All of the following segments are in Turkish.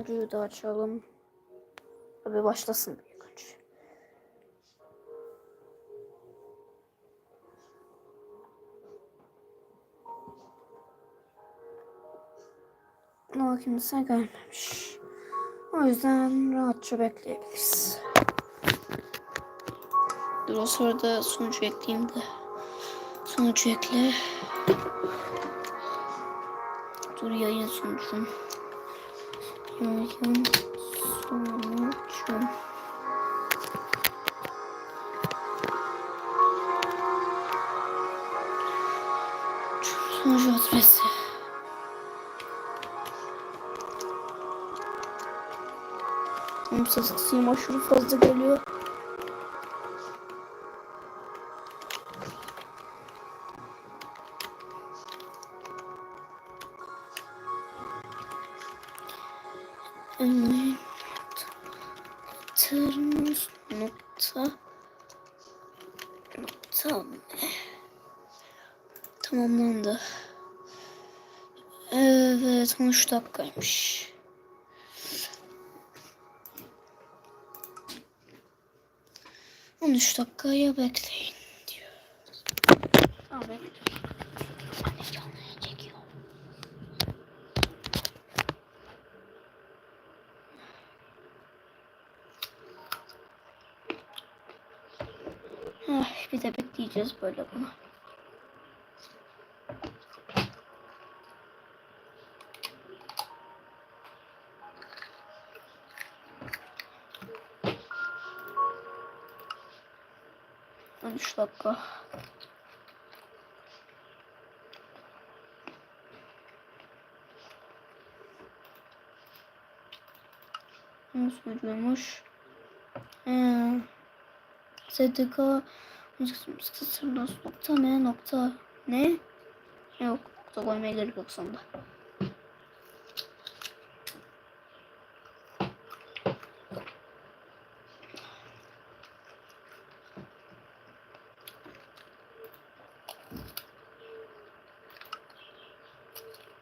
Sunucuyu da açalım. Tabii başlasın ilk önce. Ama kimse gelmemiş. O yüzden rahatça bekleyebiliriz. Dur o sırada sonucu ekleyeyim de. Sonucu ekle. Dur yayın sonucum. Yayın sonucum. Sonucu adresi. Benim ses kısayım aşırı fazla geliyor. Evet. Tırmız nokta nokta tamamlandı. Evet 13 dakikaymış. On dakikaya bekleyin diyor. Tamam bekliyorum. Anne canlıya çekiyor. Ah, bekleyeceğiz böyle bunu. On üç dakika. Nasıl ödüyormuş? Ee, SDK sırdas nokta ne nokta ne? Yok nokta koymaya gerek yok sonunda.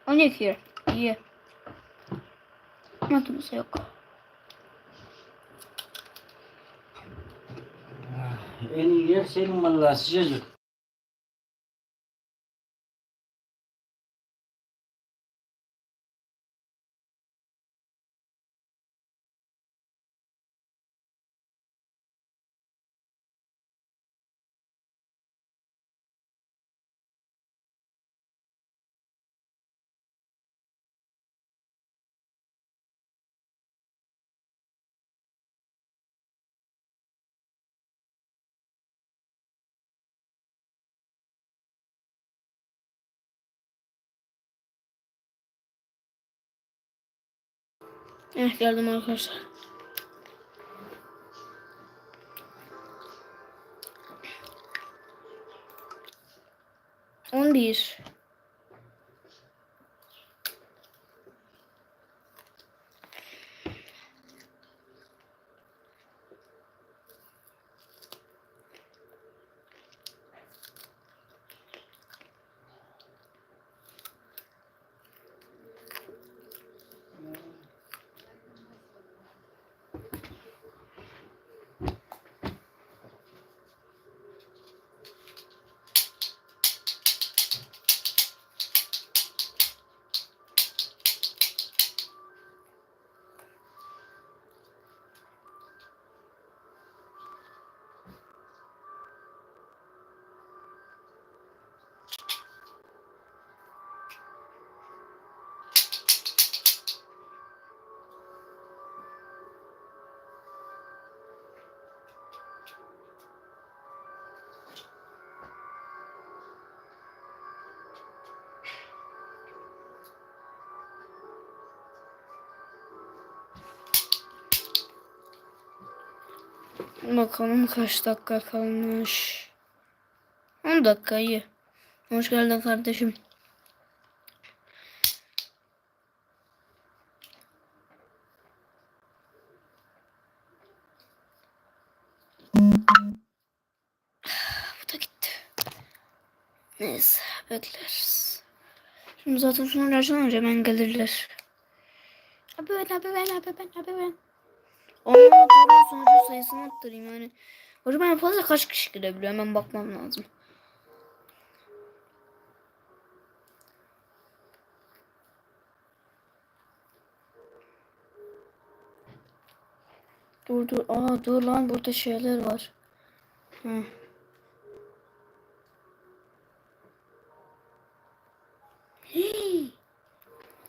O ne ki? İyi. Kimse yok. એની rate છે એનું મને લાગશે Eh geldim arkadaşlar. On bir. Bakalım kaç dakika kalmış. 10 dakika iyi. Hoş geldin kardeşim. Bu da gitti. Neyse bekleriz. Şimdi zaten sonucu açılınca hemen gelirler. Abi ben abi ben abi ben abi ben. Ama doğru sonucu sayısını arttırayım yani. Hocam en fazla kaç kişi girebiliyor? Hemen bakmam lazım. Dur dur. Aa dur lan burada şeyler var. Hı.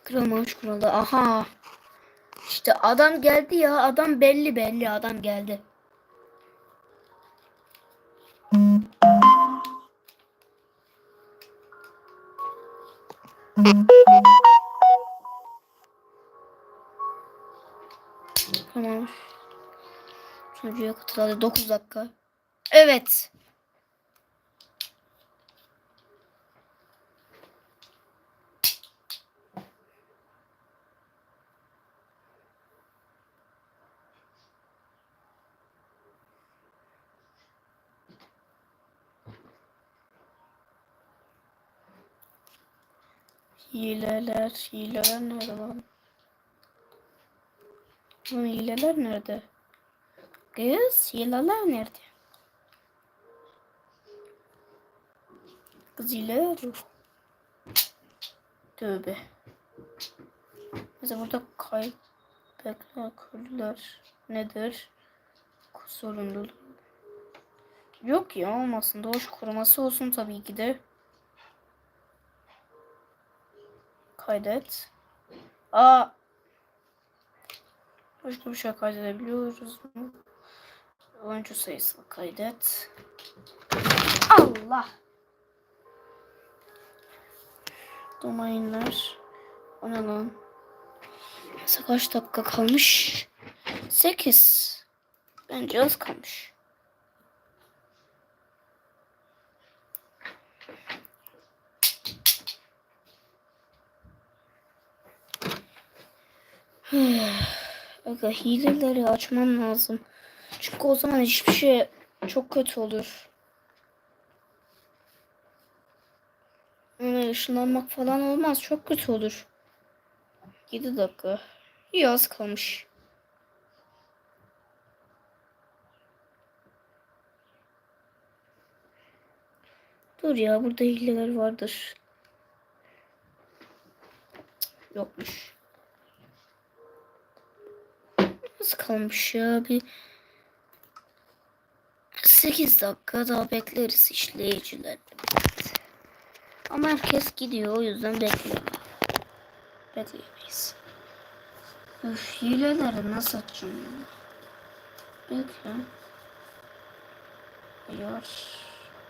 Kırılmamış kırıldı. Aha. İşte adam geldi ya. Adam belli belli adam geldi. Tamam. Çocuğa katıldı 9 dakika. Evet. Hileler, hileler nerede lan? Lan hileler nerede? Kız, hileler nerede? Kız hile yok. Tövbe. Mesela burada kaybetler, kurlar nedir? Sorumluluğu. Yok ya olmasın. Doğuş koruması olsun tabii ki de. Kaydet. Aa. Başka bir şey kaydedebiliyoruz mu? Oyuncu sayısını kaydet. Allah. Domainler. O ne? Mesela kaç dakika kalmış? 8. Bence az kalmış. Aga hileleri açmam lazım. Çünkü o zaman hiçbir şey çok kötü olur. Yani ışınlanmak falan olmaz. Çok kötü olur. 7 dakika. İyi az kalmış. Dur ya burada hileler vardır. Yokmuş. Az kalmış ya bir 8 dakika daha bekleriz işleyiciler. Ama herkes gidiyor o yüzden bekliyor. Bekleyemeyiz. Üf hileleri nasıl açacağım ya? Bekle. Ayar.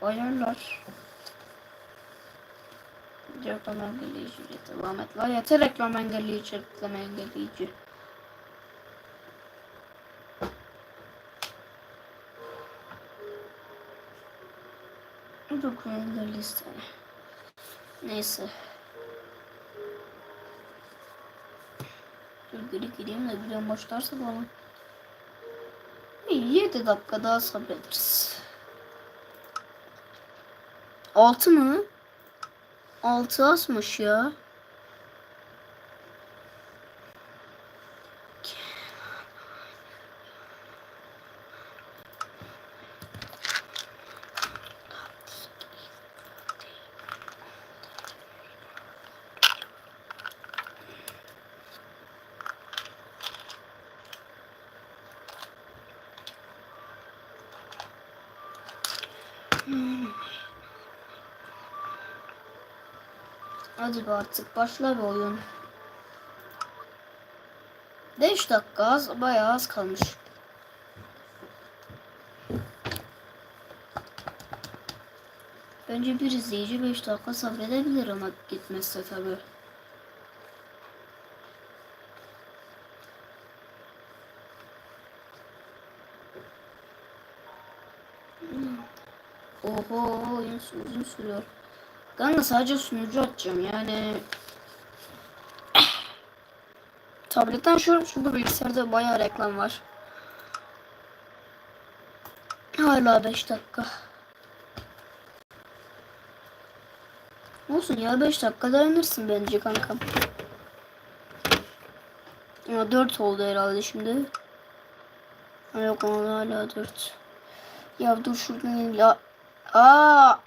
Ayarlar. Reklam engelleyici devam et. La yeter reklam engelleyici reklam engelleyici. Dokumenler liste. Neyse. Dur geri gireyim de video başlarsa bana. 7 dakika daha sabrederiz. 6 mı? 6 azmış ya. Hadi be artık başla bir oyun. 5 dakika az bayağı az kalmış. Bence bir izleyici 5 dakika sabredebilir ama gitmezse tabi. Oho oyun uzun sürüyor. Kanka sadece sunucu açacağım yani. Tabletten açıyorum çünkü bilgisayarda bayağı reklam var. Hala 5 dakika. Olsun ya 5 dakika dayanırsın bence kankam. Ya 4 oldu herhalde şimdi. Yok ama hala 4. Ya dur şuradan yenile. Aa!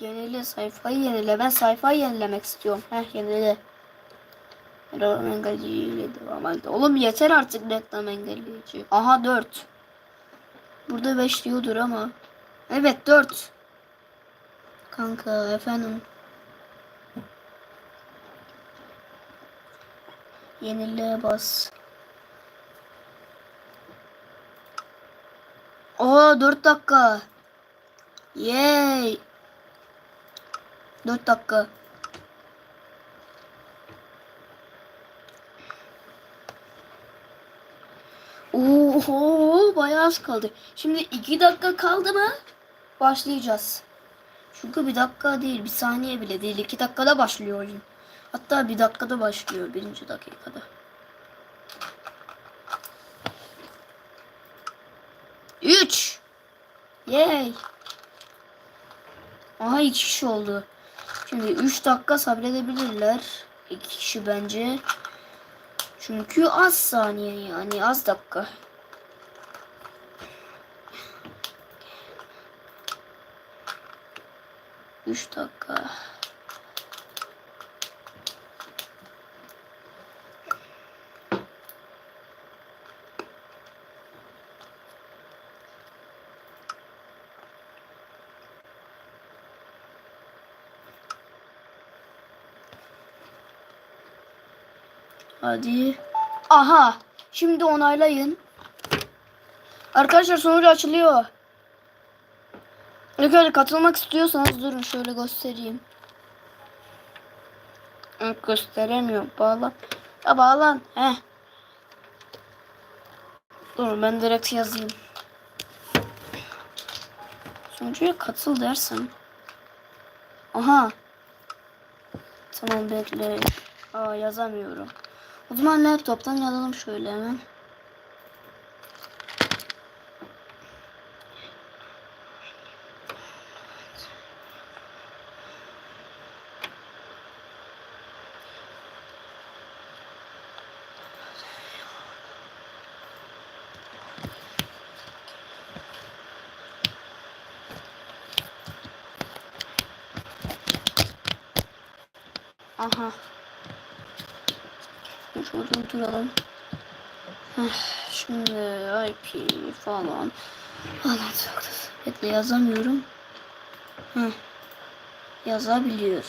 Yenile sayfayı yenile. Ben sayfayı yenilemek istiyorum. Heh yenile. Reklam engelleyici devam et. Oğlum yeter artık reklam engelleyici. Aha 4. Burada 5 diyordur ama. Evet 4. Kanka efendim. Yenile bas. Aa 4 dakika. Yay. 4 dakika. Oho bayağı az kaldı. Şimdi 2 dakika kaldı mı? Başlayacağız. Çünkü bir dakika değil, bir saniye bile değil. 2 dakikada başlıyor oyun. Hatta bir dakikada başlıyor, birinci dakikada. Üç. Yay. Aha iki kişi oldu. Şimdi 3 dakika sabredebilirler. İki kişi bence. Çünkü az saniye yani az dakika. Üç dakika. Hadi. Aha. Şimdi onaylayın. Arkadaşlar sonucu açılıyor. Arkadaşlar katılmak istiyorsanız durun şöyle göstereyim. Gösteremiyorum. Bağlan. Ya bağlan. Heh. Dur ben direkt yazayım. Sonucuya katıl dersen. Aha. Tamam bekle. Aa yazamıyorum. O zaman laptoptan yazalım şöyle hemen. Aha. Şurada duralım. Heh, Şimdi IP falan. Noktası. Bekle yazamıyorum. Heh. Yazabiliyor.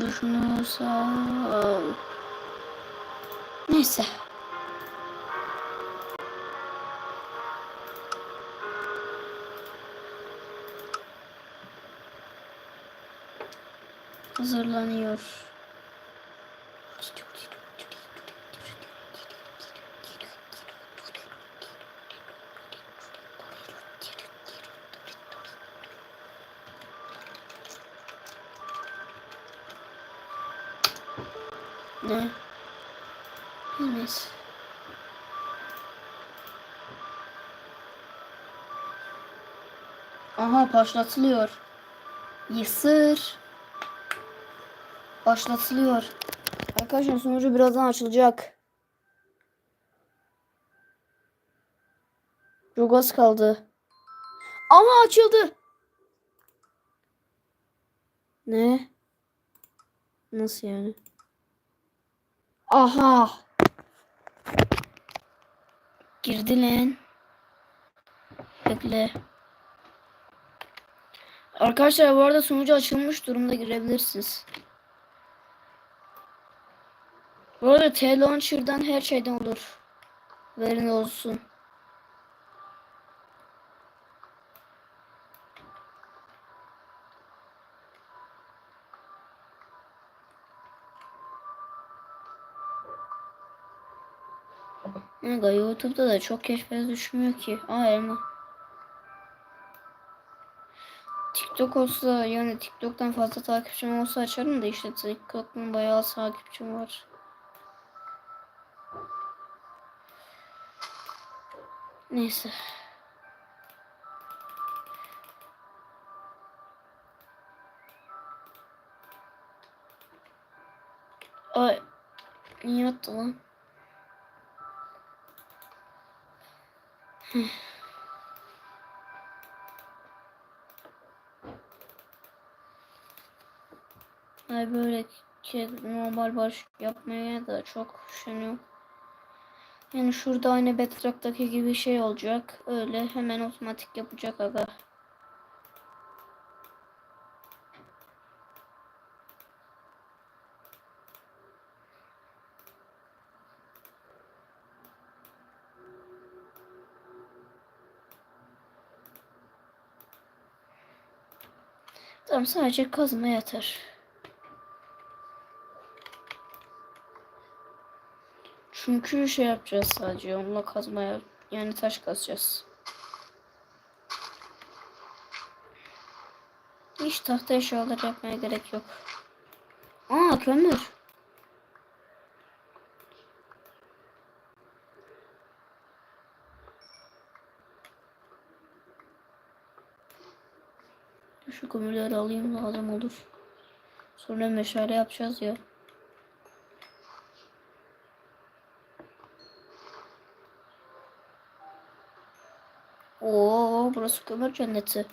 Dur şunu sağ Neyse. Hazırlanıyor. Ne? Neyse. Aha başlatılıyor. Yısır. Başlatılıyor. Arkadaşlar sonucu birazdan açılacak. Çok az kaldı. Ama açıldı. Ne? Nasıl yani? Aha. Girdi lan. Bekle. Arkadaşlar bu arada sonucu açılmış durumda girebilirsiniz. Bu arada T-Launcher'dan her şeyden olur. Verin olsun. Aga YouTube'da da çok keşfet düşmüyor ki. Aa elma. TikTok olsa yani TikTok'tan fazla takipçim olsa açarım da işte TikTok'tan bayağı takipçim var. Neyse. Ay. Niye attı lan? Ay böyle ki normal baş yapmaya da çok üşeniyorum. Yani şurada aynı Bedrock'taki gibi şey olacak. Öyle hemen otomatik yapacak aga. Tamam sadece kazma yeter. Çünkü şey yapacağız sadece onunla kazmaya yani taş kazacağız. Hiç tahta eşyalar yapmaya gerek yok. Aa kömür. Şu kömürleri alayım lazım olur. Sonra meşale yapacağız ya. Oo, burası kömür cenneti.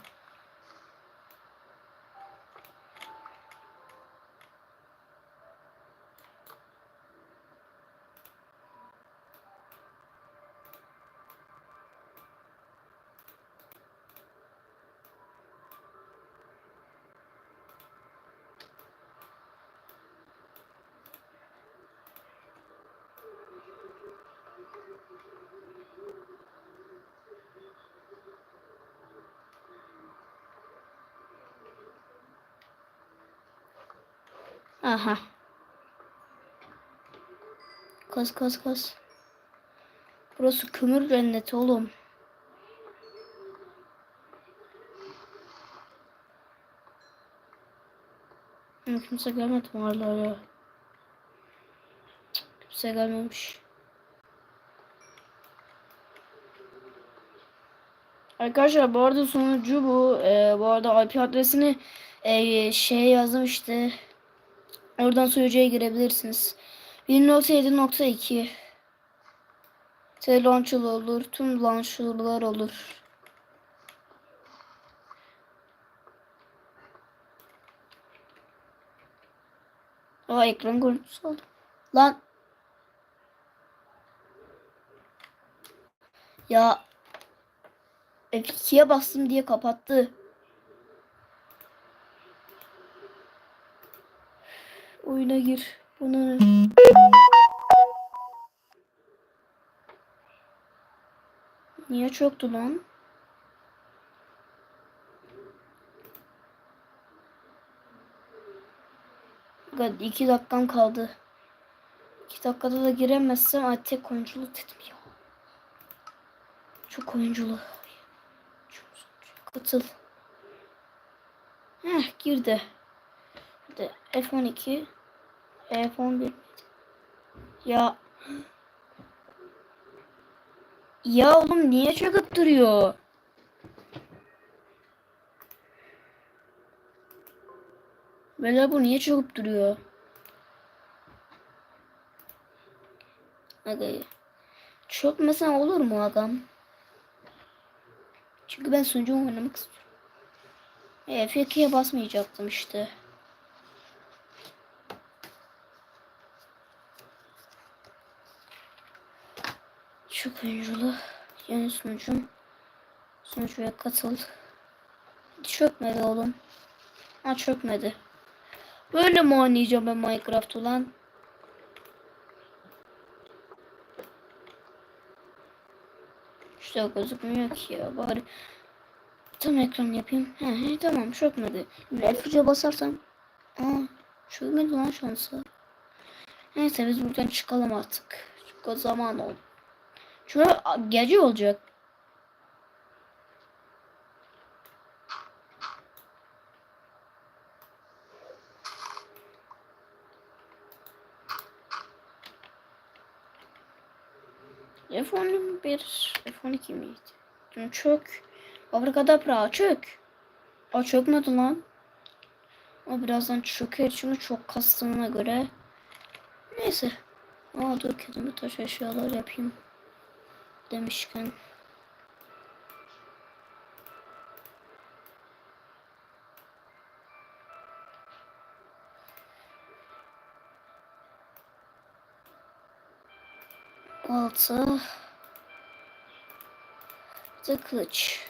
Aha. Kaz kaz kaz. Burası kömür cenneti oğlum. Kimse gelmedi hala ya? Kimse gelmemiş. Arkadaşlar bu arada sonucu bu. Ee, bu arada IP adresini e, şeye yazdım işte. Oradan sunucuya girebilirsiniz. 1.7.2 T launcher olur. Tüm launcher'lar olur. Aa ekran görüntüsü oldu. Lan. Ya F2'ye bastım diye kapattı. Oyuna gir. Buna ne? Niye çöktü lan? God, iki dakikam kaldı. İki dakikada da giremezsem ay tek oyunculu dedim. Çok oyunculu. Çok katıl. Heh girdi. Hadi F12 F11 Ya Ya oğlum niye çöküp duruyor? Böyle bu niye çöküp duruyor? Aga çökmesen olur mu adam? Çünkü ben sunucu oynamak istiyorum. E, F2'ye basmayacaktım işte. Çok oyunculu. Yeni sunucum. Sunucuya katıl. Çökmedi oğlum. Ha çökmedi. Böyle mi oynayacağım ben Minecraft ulan? İşte gözükmüyor ki ya. Bari tam ekran yapayım. He, he tamam çökmedi. F3'e basarsam. Aa çökmedi lan şansı. Neyse biz buradan çıkalım artık. Çünkü zaman oldu. Şurada gece olacak. F11, F12 miydi? Dün çök. Abracadabra çök. Aa çökmedi lan. O birazdan çöker çünkü çok kastığına göre. Neyse. Aa dur kendime taş eşyalar yapayım. Demişken. Balta. Bir kılıç.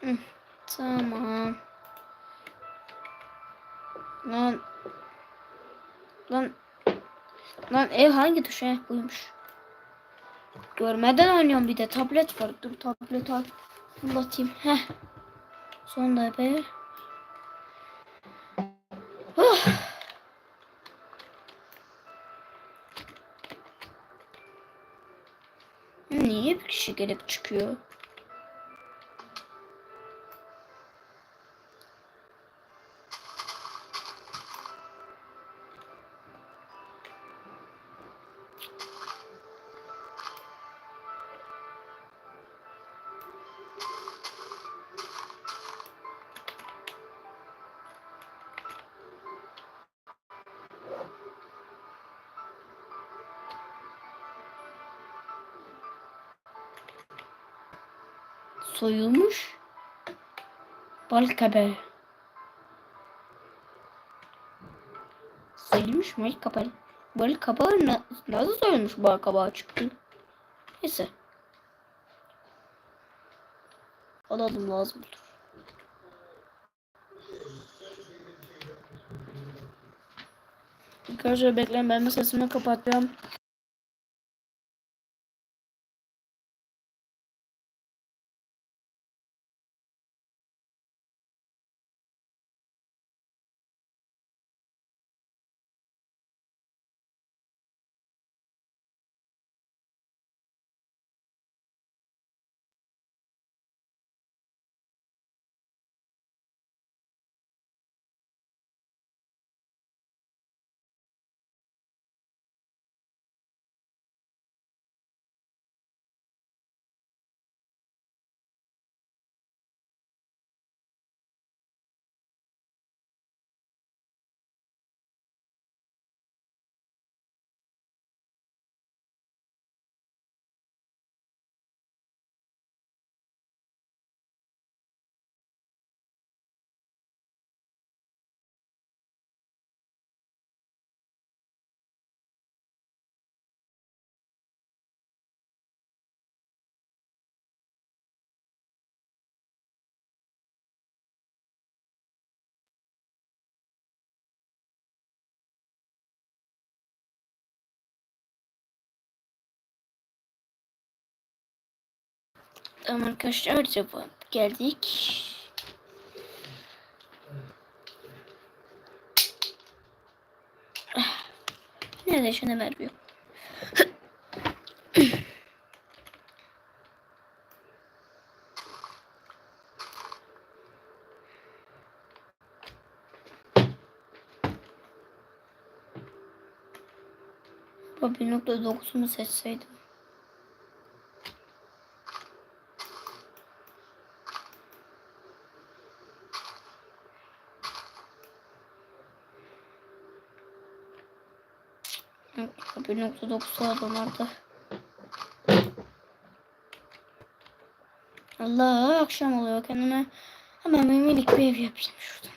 Hı, tamam. Lan. Lan ev hangi tuş? Heh, buymuş. Görmeden oynuyorum bir de tablet var. Dur tablet al. Fırlatayım. Heh. Sonunda be. Oh. Niye bir kişi gelip çıkıyor? Soyulmuş. Balık kabağı. Soyulmuş balık kabağı. Balık kabağı na nasıl soyulmuş balık kabağı çıktı? Neyse. Alalım lazımdır. Arkadaşlar bekleyin ben de sesimi kapatıyorum. Tamam arkadaşlar cevap geldik. Nerede şuna vermiyor. Bu 1.9'umu seçseydim. Bir nokta dokuz adamlarda. Allah akşam oluyor kendime hemen minik bir ev yapayım şuradan.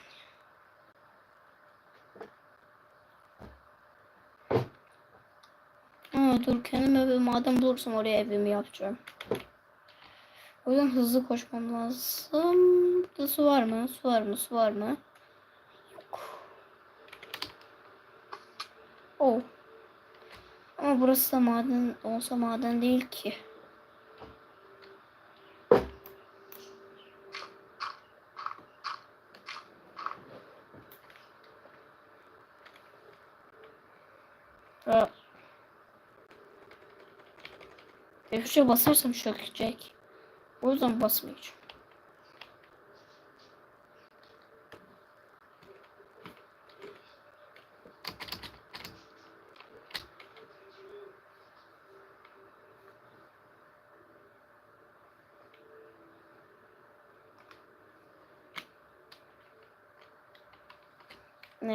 Aa, dur kendime bir maden bulursam oraya evimi yapacağım. O yüzden hızlı koşmam lazım. Burada su var mı? Su var mı? Su var mı? Yok. Oh. Ama burası da maden olsa maden değil ki. Ha. F3'e basarsam çökecek. O yüzden basmayacağım.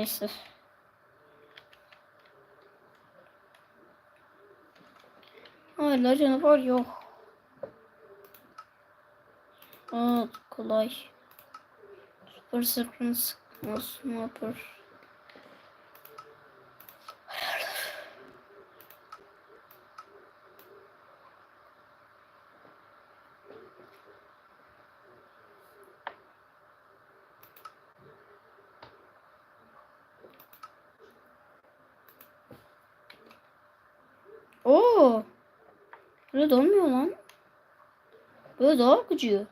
Neyse. Hala canavar yok. Aa, kolay. Super Screen sıkma Sniper. Oo. Böyle dolmuyor lan. Böyle daha akıcı.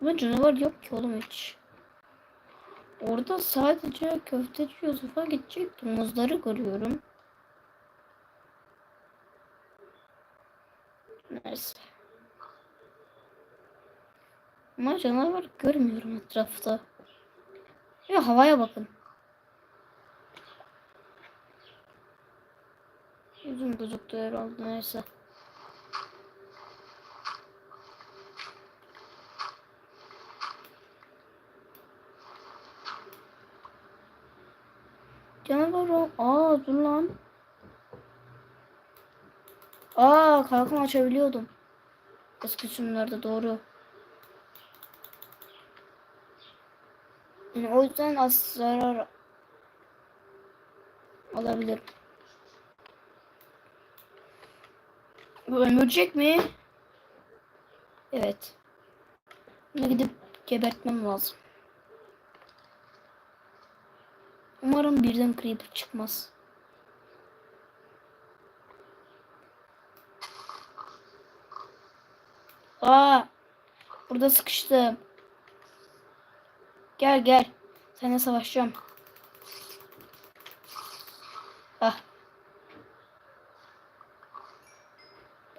Ama canavar yok ki oğlum hiç. Orada sadece köfteci Yusuf'a gidecek domuzları görüyorum. Neyse. Ama canavar görmüyorum etrafta. Ya havaya bakın. Yüzüm gözüktü herhalde neyse. Canavar o. Aa dur lan. Aa kalkan açabiliyordum. Eski sürümlerde doğru. Yani o yüzden az zarar alabilirim. Bu öldürecek mi? Evet. Bunu gidip gebertmem lazım. Umarım birden creeper çıkmaz. Aa, burada sıkıştım. Gel gel. Seninle savaşacağım. Ah.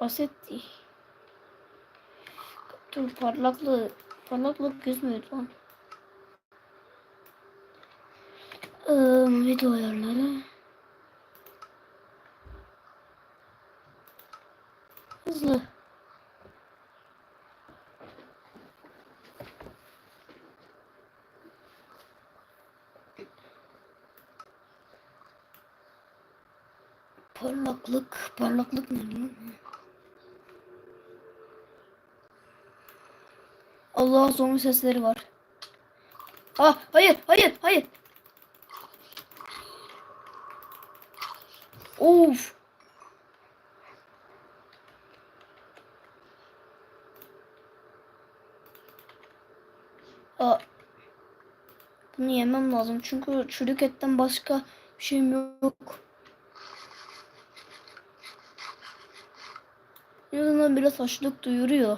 Basitti. Dur parlaklığı. Parlaklık gözmüyordu lan. Ee, video ayarları. Hızlı. Parlaklık, parlaklık ne lan? Allah zombi sesleri var. Ah hayır hayır hayır. Of. Aa, bunu yemem lazım çünkü çürük etten başka bir şeyim yok. En biraz açlık duyuruyor.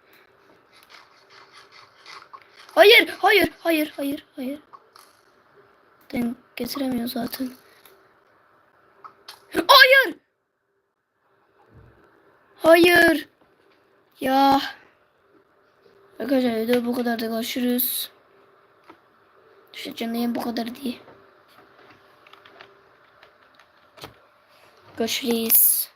Hayır, hayır, hayır, hayır, hayır. Denk getiremiyor zaten. Hayır. Hayır. Ya. Arkadaşlar video bu kadar da görüşürüz. Düşüncem bu kadar değil. Görüşürüz.